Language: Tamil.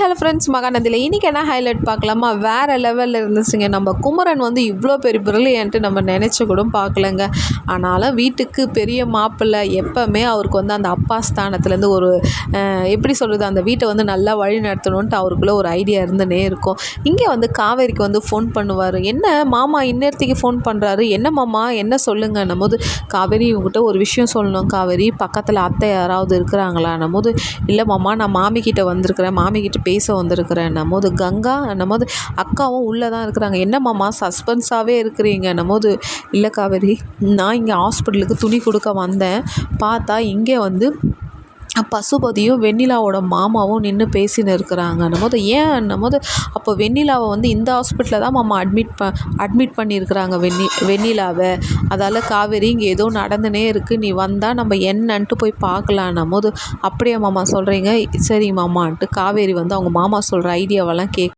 ஹலோ ஃப்ரெண்ட்ஸ் மகாநதியில் இன்றைக்கி என்ன ஹைலைட் பார்க்கலாமா? வேறு லெவலில் இருந்துச்சுங்க. நம்ம குமரன் வந்து இவ்வளோ பெரிய பிரில்லியன்ட்டு நம்ம நினச்சி கூட பார்க்கலங்க. ஆனாலும் வீட்டுக்கு பெரிய மாப்பிள்ளை எப்போவுமே அவருக்கு வந்து அந்த அப்பா ஸ்தானத்துலேருந்து ஒரு எப்படி சொல்கிறது அந்த வீட்டை வந்து நல்லா வழி நடத்தணுன்ட்டு அவருக்குள்ளே ஒரு ஐடியா இருந்துனே இருக்கும். இங்கே வந்து காவேரிக்கு வந்து ஃபோன் பண்ணுவார். என்ன மாமா இந்நேரத்துக்கு ஃபோன் பண்ணுறாரு என்ன மாமா? என்ன சொல்லுங்கன்னும் போது காவேரி இவங்ககிட்ட ஒரு விஷயம் சொல்லணும். காவேரி பக்கத்தில் அத்தை யாராவது இருக்கிறாங்களான்னும் போது இல்லை மாமா நான் மாமிக்கிட்ட வந்திருக்கிறேன். மாமிக்கிட்ட பேச வந்திருக்கிறேன். நம்மோது கங்கா போது அக்காவும் உள்ளே தான் இருக்கிறாங்க. என்ன மாமா சஸ்பென்ஸாகவே இருக்கிறீங்க? போது இல்லை காவேரி நான் இங்கே ஹாஸ்பிட்டலுக்கு துணி கொடுக்க வந்தேன். பார்த்தா இங்கே வந்து பசுபதியும் வெண்ணிலாவோட மாமாவும் நின்று பேசின்னு இருக்கிறாங்கன்னும் போது ஏன்னும் போது அப்போ வெண்ணிலாவை வந்து இந்த ஹாஸ்பிட்டலில் தான் மாமா அட்மிட் ப அட்மிட் பண்ணியிருக்கிறாங்க வெண்ணி வெண்ணிலாவை. அதால் காவேரி இங்கே ஏதோ நடந்துனே இருக்குது நீ வந்தால் நம்ம என்னன்ட்டு போய் பார்க்கலான்னும் போது அப்படியே மாமா சொல்கிறீங்க சரி மாமான்ட்டு காவேரி வந்து அவங்க மாமா சொல்கிற ஐடியாவெல்லாம் கேக்